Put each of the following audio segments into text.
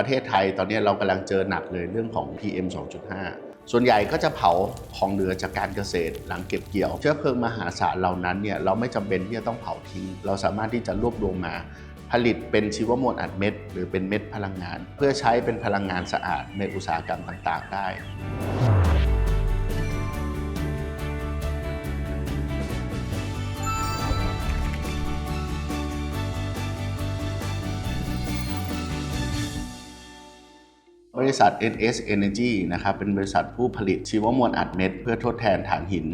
ประเทศไทยตอนนี้เรากำลังเจอหนักเลยเรื่องของ PM 2.5 ส่วนใหญ่ก็จะเผาของเหลือจากการเกษตรหลังเก็บเกี่ยว เชื้อเพลิงมหาศาลเหล่านั้นเนี่ยเราไม่จำเป็นที่จะต้องเผาทิ้ง เราสามารถที่จะรวบรวมมาผลิตเป็นชีวมวลอัดเม็ด หรือเป็นเม็ดพลังงาน เพื่อใช้เป็นพลังงานสะอาดในอุตสาหกรรมต่าง ๆ ได้ บริษัท NS Energy นะครับเป็นบริษัทผู้ผลิตชีวมวลอัดเม็ด เพื่อทดแทนถ่านหิน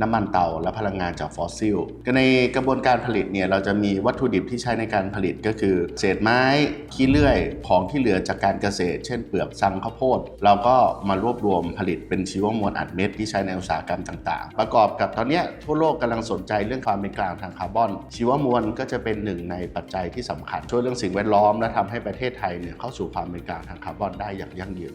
น้ำมันเตาและพลังงานจากฟอสซิลก็ในกระบวนการผลิตเนี่ยเราจะมีวัตถุดิบที่ใช้ในการผลิตก็คือ เศษไม้ขี้เลื่อยของที่เหลือจากการเกษตร เช่นเปลือกซังข้าวโพดเราก็มารวบรวมผลิตเป็นชีวมวลอัดเม็ดที่ใช้ในอุตสาหกรรมต่าง ๆ ประกอบกับตอนนี้ทั่วโลกกำลังสนใจเรื่องความเป็นกลางทางคาร์บอน ชีวมวลก็จะเป็นหนึ่งในปัจจัยที่สำคัญ ช่วยเรื่องสิ่งแวดล้อมและทำให้ประเทศไทยเนี่ยเข้าสู่ความเป็นกลางทางคาร์บอนได้อย่างยั่งยืน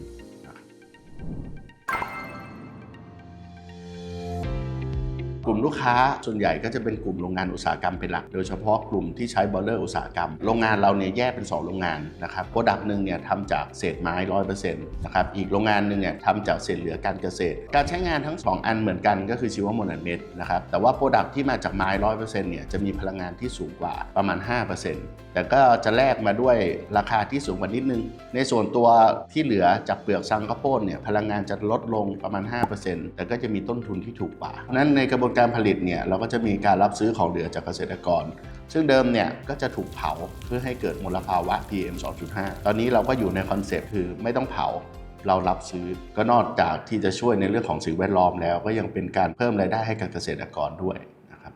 ลูกค้าส่วนใหญ่ก็จะเป็นกลุ่มโรงงานอุตสาหกรรมเป็นหลัก โดยเฉพาะกลุ่มที่ใช้บอลเลอร์อุตสาหกรรม โรงงานเราเนี่ยแยกเป็น 2 โรงงานนะครับโปรดักต์หนึ่งเนี่ยทำจากเศษไม้100%นต์นะครับ อีกโรงงานหนึ่งเนี่ยทำจากเศษเหลือการเกษตร การใช้งานทั้ง 2 อันเหมือนกันก็คือชีวมวลอัดเม็ดนะครับ แต่ว่าโปรดักต์ที่มาจากไม้100%เปอร์เซ็นต์เนี่ยจะมีพลังงานที่สูงกว่าประมาณ 5%แต่ก็จะแลกมาด้วยราคาที่สูงกว่านิดนึง ในส่วนตัวที่เหลือจากเปลือกซังข้าวโพดเนี่ยพลังงานจะลดลงประมาณ 5%แต่ก็จะมีต้นทุนที่ถูกกว่าเพราะฉะนั้นในกระบวนการผลิตเนี่ยเราก็จะมีการรับซื้อของเหลือจากเกษตรกร ซึ่งเดิมเนี่ยก็จะถูกเผาเพื่อให้เกิดมลภาวะ PM 2.5 ตอนนี้เราก็อยู่ในคอนเซปต์คือไม่ต้องเผาเรารับซื้อก็นอกจากที่จะช่วยในเรื่องของสิ่งแวดล้อมแล้ว ก็ยังเป็นการเพิ่มรายได้ให้กับเกษตรกรด้วยนะครับ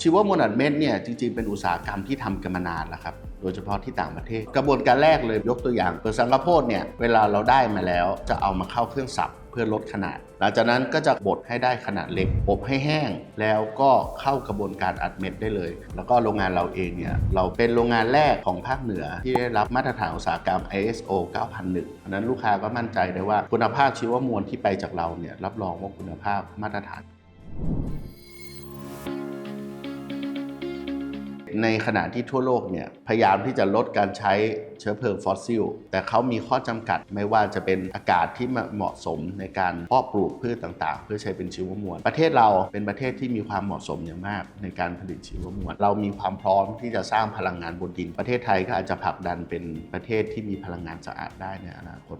ชีวมวลอัดเม็ดเนี่ยจริงๆเป็นอุตสาหกรรมที่ทำกันมานานแล้วครับ โดยเฉพาะที่ต่างประเทศ กระบวนการแรกเลยยกตัวอย่างเปลือกสังกะโพดเนี่ยเวลาเราได้มาแล้วจะเอามาเข้าเครื่องสับเพื่อลดขนาด หลังจากนั้นก็จะบดให้ได้ขนาดเล็กอบให้แห้ง แล้วก็เข้ากระบวนการอัดเม็ดได้เลย แล้วก็โรงงานเราเองเนี่ยเราเป็นโรงงานแรกของภาคเหนือ ที่ได้รับมาตรฐานอุตสาหกรรม ISO 9001เพราะนั้นลูกค้าก็มั่นใจได้ว่าคุณภาพชีวมวลที่ไปจากเราเนี่ยรับรองว่าคุณภาพมาตรฐาน ในขณะที่ทั่วโลกเนี่ยพยายามที่จะลดการใช้เชื้อเพลิงฟอสซิล แต่เขามีข้อจำกัดไม่ว่าจะเป็นอากาศที่เหมาะสมในการเพาะปลูกพืชต่าง ๆ เพื่อใช้เป็นชีวมวล ประเทศเราเป็นประเทศที่มีความเหมาะสมอย่างมากในการผลิตชีวมวล เรามีความพร้อมที่จะสร้างพลังงานบนดิน ประเทศไทยก็อาจจะผลักดันเป็นประเทศที่มีพลังงานสะอาดได้ในอนาคต